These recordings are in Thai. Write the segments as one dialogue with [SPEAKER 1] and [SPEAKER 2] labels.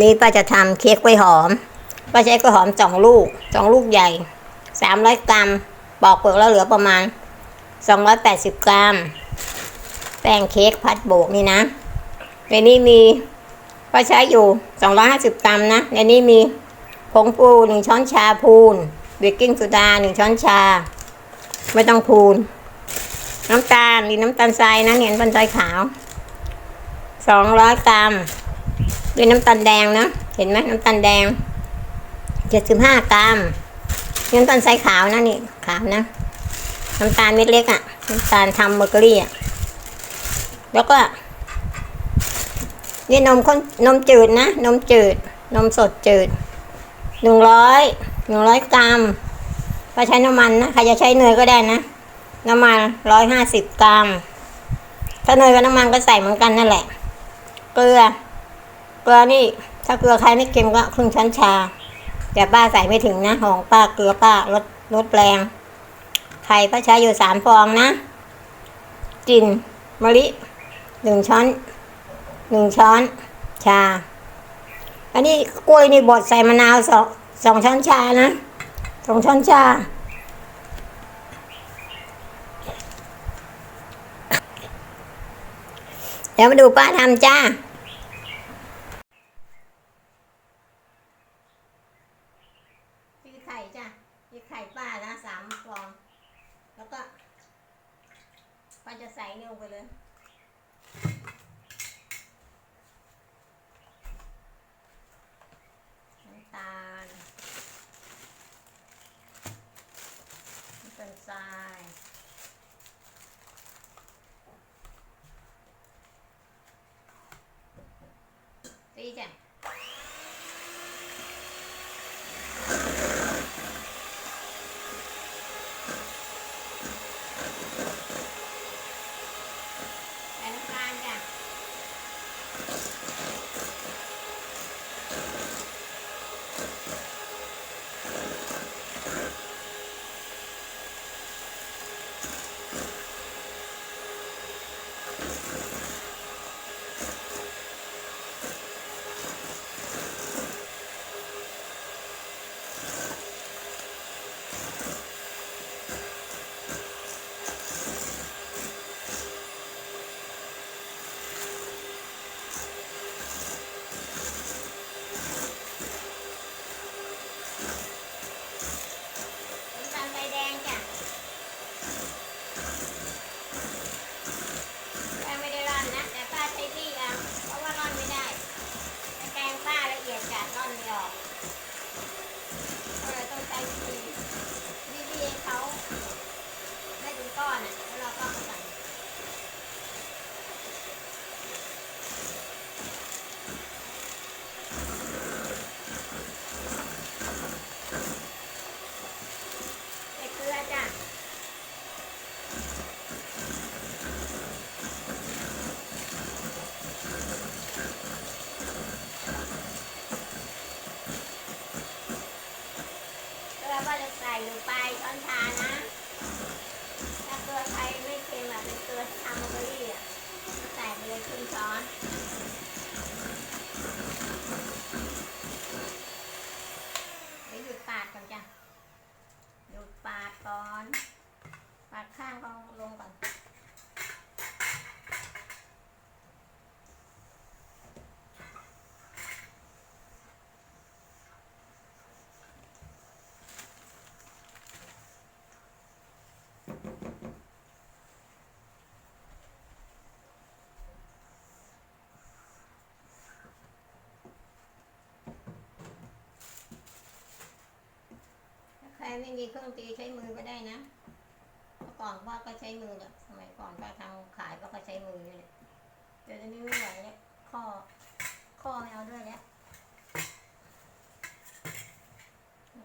[SPEAKER 1] นี่ป้าจะทำเค้กกล้วยหอม ป้าใช้กล้วยหอมสองลูกสองลูกใหญ่สามร้อยกรัม ปอกเปลือกแล้วเหลือประมาณสองร้อยแปดสิบกรัม แป้งเค้กพัดโบกนี่นะ ในนี้มีป้าใช้อยู่สองร้อยห้าสิบกรัมนะ ในนี้มีผงปูหนึ่งช้อนชาพูนเบกกิ้งโซดาหนึ่งช้อนชา ไม่ต้องพูน น้ำตาลนี่น้ำตาลทรายนะเนี่ยน้ำตาลทรายขาวสองร้อยกรัม ด้วยน้ำตาลแดงนะเห็นไหมน้ำตาลแดงเจ็ดสิบห้ากรัมน้ำตาลทรายขาวนะนี่ขาวนะน้ำตาลเม็ดเล็กอะ่ะน้ำตาลทำเบเกอรี่อะ่ะแล้วก็นี่นมข้นนมจืดนะ นมจืด นมสดจืดหนึ่งร้อยหนึ่งร้อยกรัมก็ใช้น้ำมันนะใครจะใช้เนยก็ได้นะ น้ำมันร้อยห้าสิบกรัม ถ้าเนยกับน้ำมันก็ใส่เหมือนกันนั่นแหละ เกลือ เกลือนี่ถ้าเกลือใครไม่เค็มก็ครึ่งช้อนชา แต่ป้าใส่ไม่ถึงนะของป้าเกลือป้าลดลดแรงไข่ป้าใช้อยู่สามฟองนะกลิ่นมะลิหนึ่งช้อนหนึ่งช้อนชา อันนี้กล้วยนี่บดใส่มะนาวสองสองช้อนชานะสองช้อนชาเดี๋ยวมาดูป้าทำจ้า ตีไข่จ้ะตีไข่ป้านะสามฟอง แล้วก็ ป้าจะใส่นี่ลงไปเลยน้ำตาลน้ำตาลทรายตีจ้ะาดก่อนจ้ะหยุดปาดก่อน ปาดข้างลงลงก่อน ไม่มีเครื่องตีใช้มือก็ได้นะเมื่อก่อนป้าก็ใช้มือแหละสมัยก่อนป้าทำขายป้าก็ใช้มือเละแต่ตอนนี้ไม่ไหวแล้วข้อข้อไม่เอาด้วยแล้ว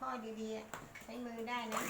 [SPEAKER 1] ข้อดีๆใช้มือได้นะ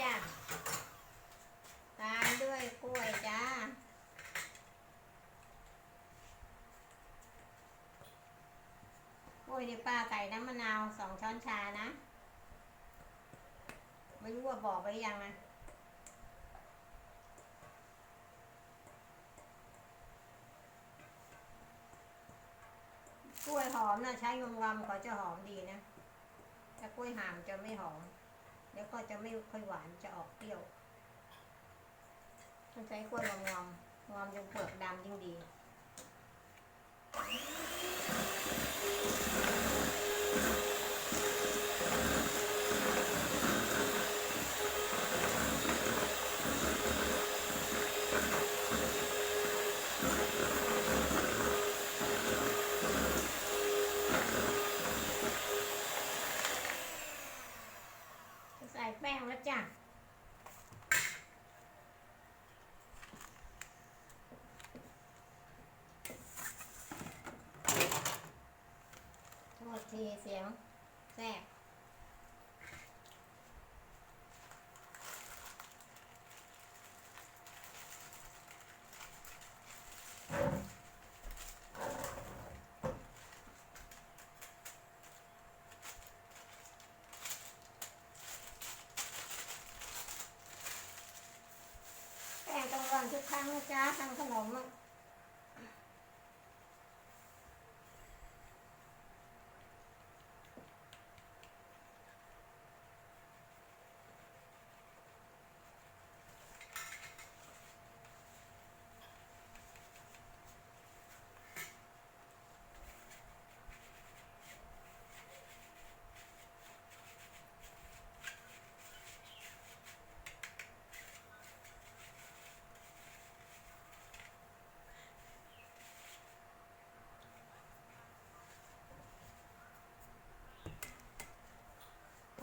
[SPEAKER 1] จ้ะ ตามด้วยกล้วยจ้า กล้วยนี่ป้าใส่น้ำมะนาวสองช้อนชานะ ไม่รู้ว่าบอกไปยังนะกล้วยหอมนะใช้งวมๆเขาจะหอมดีนะ แต่กล้วยหามจะไม่หอม แล้วก็จะไม่ค่อยหวานจะออกเปรี้ยวต้องใช้กล้วยงอมงอมจนเปลือกดำยิ่งดี ใส่แป้งแล้วจ้ะ โทษ ทีเสียงแทรกแป้งต้องร่อนทุกครั้งนะจ๊ะทำขนมอะ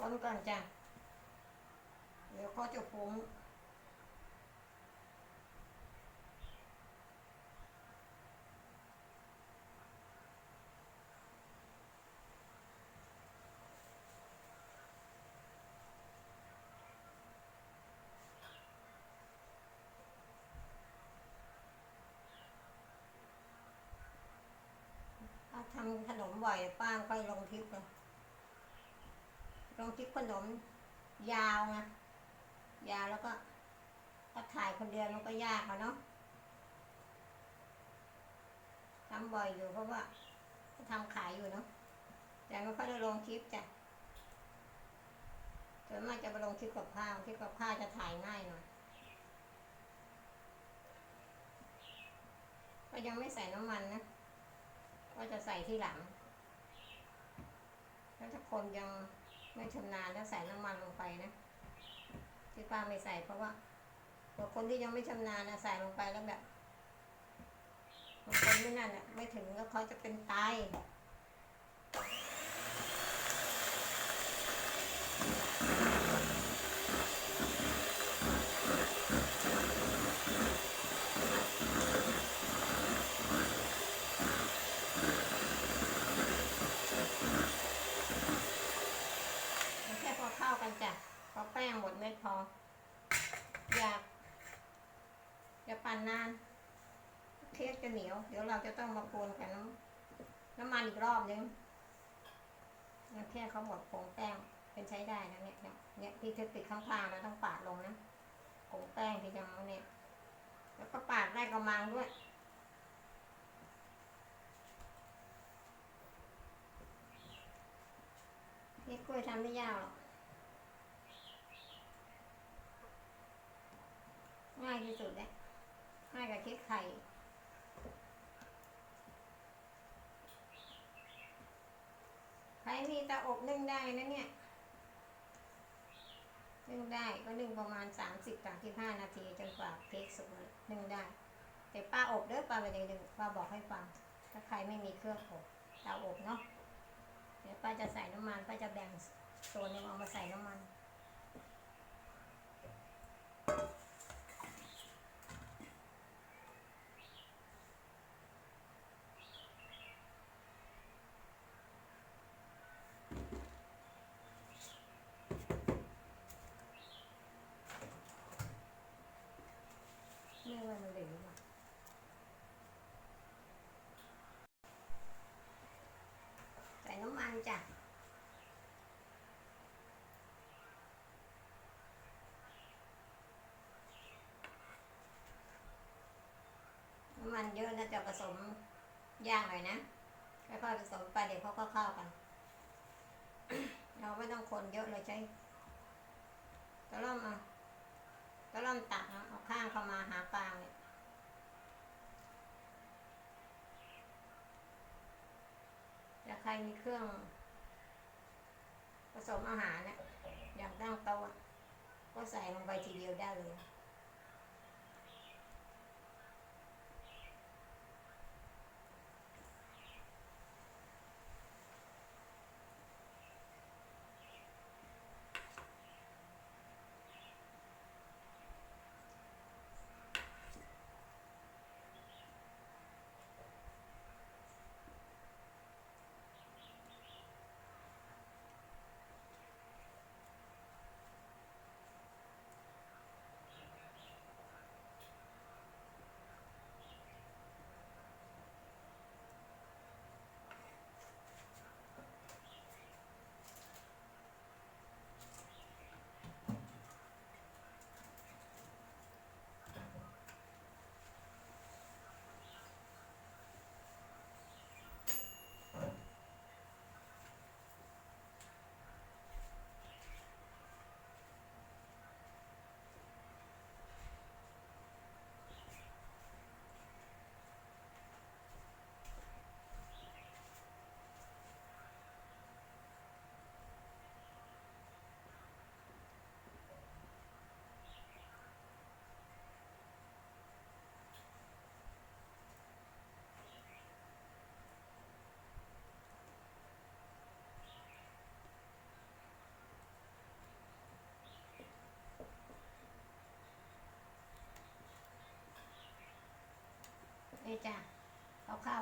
[SPEAKER 1] คนก่อนจ้ะ เดี๋ยวเขาจะฟุ้งถ้าทำขนมบ่อยป้าค่อยลงคลิปเลย ลงคลิปขนมยาวไงยาวแล้วก็ถ้าถ่ายคนเดียวมันก็ยากอะเนาะทำบ่อยอยู่เพราะว่าทำขายอยู่เนาะแต่ไม่ค่อยได้ลงคลิปจ้ะส่วนมากจะไปลงคลิปกับข้าวคลิปกับข้าวจะถ่ายง่ายหน่อยก็ยังไม่ใส่น้ำมันนะก็จะใส่ที่หลังแล้วถ้าคนยัง ไม่ชำนาญแล้วใส่น้ำมันลงไปนะที่ป้าไม่ใส่เพราะว่าคนที่ยังไม่ชำนาญนะใส่ลงไปแล้วแบบบางคนไม่นั่นอะไม่ถึงแล้วเขาจะเป็นไตแค่พอเข้ากันจ้ะพอแป้งหมดเม็ดพอ อยากอย่า ปั่นนานเค้กจะเหนียว เดี๋ยวเราจะต้องมาโกนกับน้ำน้ำมันอีกรอบนึงนี่ยแค่เขาหมดผงแป้งเป็นใช้ได้นะเนี่ยเนี่ยเนี่ยที่เทคนิคข้างๆเราต้องปาดลงนะผงแป้งที่จะมาเนี่ย แล้วก็ปาดได้กระมังด้วยนี่กล้วยทำไม่ยากหรอกง่ายที่สุดเลย ไข่ใครมีเตาอบนึ่งได้นะเนี่ยนึ่งได้ก็นึ่งประมาณสามสิบสามสิบห้านาทีจนกว่าเค้กสุกนึ่งได้ แต่ป้าอบเด้อป้าไปเลยดึงป้าบอกให้ฟัง ถ้าใครไม่มีเครื่องอบเตาอบเนาะเดี๋ยวป้าจะใส่น้ำมันป้าจะแบ่งส่วนหนึงเอามาใส่น้ำมัน จ้ะมันเยอะนะจะผสมยากหน่อยนะค่อยๆผสมไปเดี๋ยวเขาก็เข้ากัน เราไม่ต้องคนเยอะเลยใช้ตะล่อมอะตะล่อมตักเอาข้างเข้ามาหากลางเนี่ย แต่ใครมีเครื่อง ผสมอาหารเนี่ยอย่างตั้งโต๊ะอะก็ใส่ลงไปทีเดียวได้เลย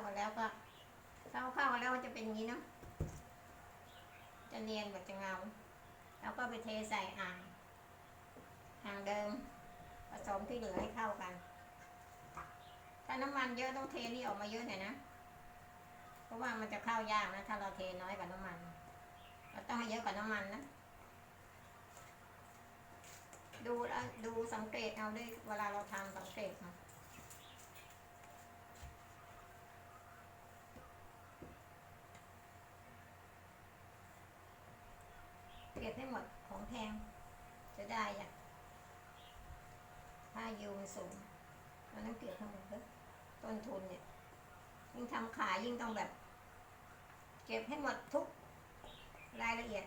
[SPEAKER 1] กันแล้วก็ถ้าเขาเข้ากันแล้วก็จะเป็นอย่างนี้เนาะจะเนียนแบบจะเงาแล้วก็ไปเทใส่อ่างอ่างเดิมผสมที่เหลือให้เข้ากัน ถ้าน้ำมันเยอะต้องเทนี่ออกมาเยอะหน่อยนะเพราะว่ามันจะเข้ายากนะถ้าเราเทน้อยกว่าน้ำมัน เราต้องให้เยอะกว่าน้ำมันนะดูแล้วดูสังเกตเอาด้วยเวลาเราทำสังเกตเอ เก็บให้หมดของแพงจะได้อะค่ายูมันสูงมันต้องเก็บทั้งหมดเลยต้นทุนเนี่ย ยิ่งทำขายยิ่งต้องแบบ เก็บให้หมดทุกรายละเอียด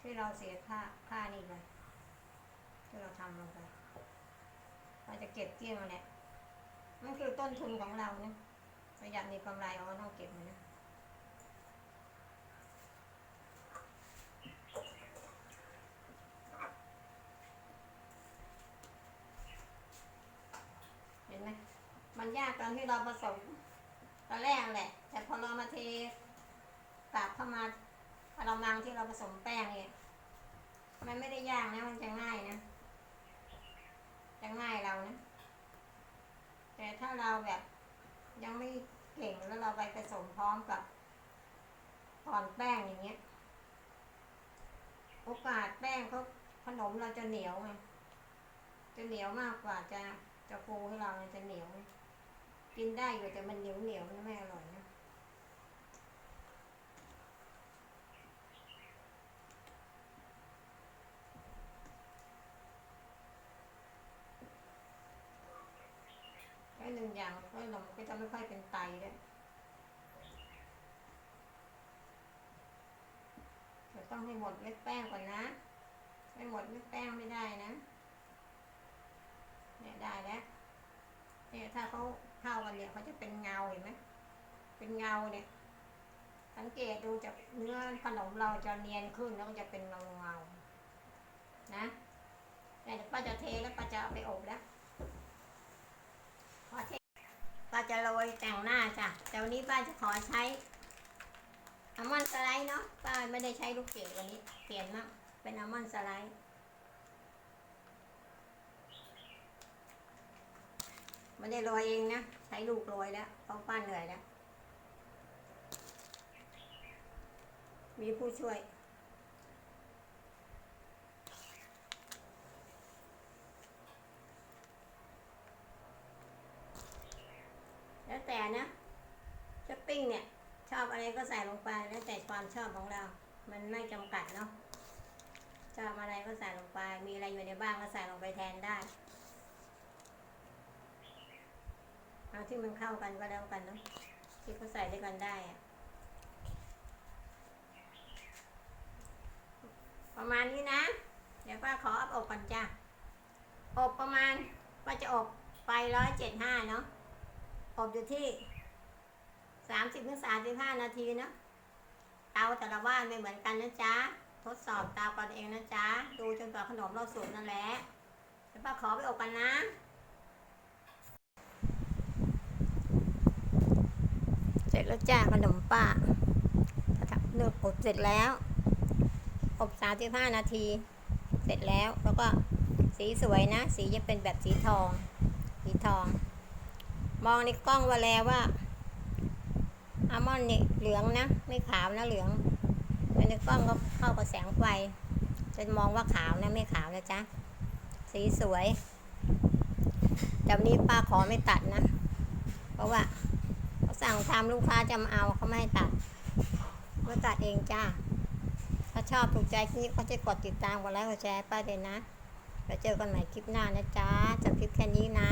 [SPEAKER 1] ที่เราเสียค่าค่านี่ไปที่เราทำลงไปเราจะเก็บเกลี้ยงมาแหละนั่นคือต้นทุนของเราเนี่ยเราอยากมีกำไรเราก็ต้องเก็บมันนะ เห็นไหม มันยากตอนที่เราผสมตอนแรกแหละ แต่พอเรามาเทกลับเข้ามาเรามังที่เราผสมแป้งเนี่ยมันไม่ได้ยากนะ มันจะง่ายนะ จะง่ายเรานะ แต่ถ้าเราแบบยังไม่เก่งแล้วเราไปผสมพร้อมกับก่อนแป้งอย่างเงี้ย โอกาสแป้งเขาขนมเราจะเหนียวไงจะเหนียวมากกว่าจะจะฟูให้เราเนี่ยจะเหนียว กินได้อยู่แต่มันเหนียวเหนียวมันไม่อร่อยนะแค่หนึ่งอย่างก็เราก็จะไม่ค่อยเป็นไตด้วยจะต้องให้หมดเม็ดแป้งก่อนนะไม่หมดเม็ดแป้งไม่ได้นะ เนี่ยได้แล้วเนี่ยถ้าเขา เข้ากันเนี่ยเขาจะเป็นเงาเห็นไหมเป็นเงาเนี่ย สังเกตดูจากเนื้อขนมเราจะเนียนขึ้นแล้วก็จะเป็นเงาเงาๆนะเนี่ป้าจะเทแล้วป้าจะเอาไปอบแล้วพอเทป้าจะโรยแต่งหน้าจ้ะแต่วันนี้ป้าจะขอใช้อัลมอนด์สไลด์เนาะป้าไม่ได้ใช้ลูกเกดวันนี้เปลี่ยนมากเป็นอัลมอนด์สไลด์ ไม่ได้โรยเองนะ ใช้ลูกโรยแล้วเพราะป้าเหนื่อยแล้ว มีผู้ช่วยนแต่นะช้อปปิ้งเนี่ย ชอบอะไรก็ใส่ลงไปแล้วแต่ความชอบของเรา มันไม่จำกัดเนาะชอบอะไรก็ใส่ลงไป มีอะไรอยู่ในบ้านก็ใส่ลงไปแทนได้ เอาที่มันเข้ากันก็แล้วกันเนาะที่เขาใส่ด้วยกันได้อะประมาณนี้นะ เดี๋ยวป้าขออัพอบก่อนจ้ะอบประมาณป้าจะอบไปร้อยเจ็ดห้าเนาะอบอยู่ที่สามสิบถึงสามสิบห้านาทีเนาะเตาแต่ละบ้านไม่เหมือนกันนะจ๊ะทดสอบเตากันเองนะจ๊ะดูจนกว่าขนมเราสุกนั่นแหละเดี๋ยวป้าขอไปอบกันนะ เส ร็จแล้วจ้าขนมป้าเนื้ออบเสร็จแล้ว อบสามสิบห้านาที เสร็จแล้ว แล้วก็สีสวยนะ สีจะเป็นแบบสีทอง สีทอง มองในกล้องว่าแล้วว่าอัลมอนด์นี่เหลืองนะ ไม่ขาวนะเหลืองในกล้องก็เข้ากับแสงไฟจะมองว่าขาวนะไม่ขาวนะจ๊ะ สีสวยแต่วันนี้ป้าขอไม่ตัดนะ เพราะว่า สั่งทำลูกค้าจะมาเอาเขาไม่ให้ตัดก็ตัดเองจ้า ถ้าชอบถูกใจคลิปนี้ก็จะกดติดตามกดไลค์กดแชร์ไป้าเลยนะ แล้วเจอกันใหม่คลิปหน้านะจ๊ะจากคลิปแค่นี้นะ